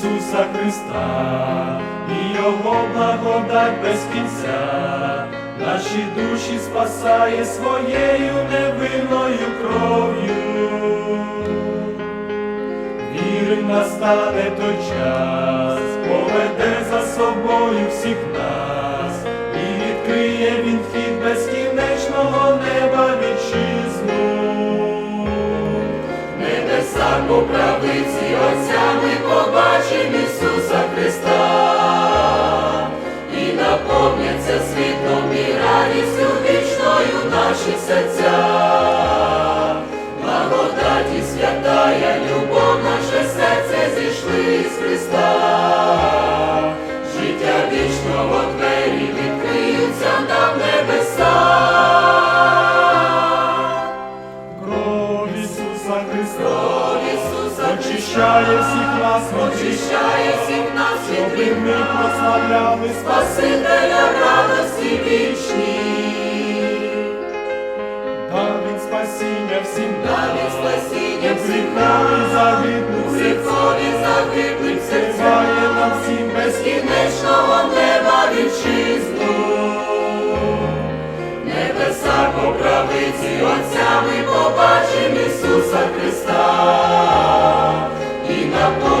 Ісуса Христа і Його благодать без кінця, наші душі спасає своєю невинною кров'ю. Вірим, настане той час, поведе за собою всіх нас, і відкриє він вхід безкінечного неба вітчизну. Небеса по правиці Отця ми побачимо наповняться світлом і радістю вічною наші серця. Благодаті святая, любов наше серце зійшли з Христа. Життя вічного двері відкриються нам небеса. Кров Ісуса Христа Ісуса очищає всіх нас очищає всіх нас щоб ми прославляли. Спасителя спасіння гріхові нам, загиблих у серцях, загиблих Триває серцях, нам всім безкінечного неба вітчизну. Небеса по правиці Отця ми побачимо Ісуса Христа. І наповняться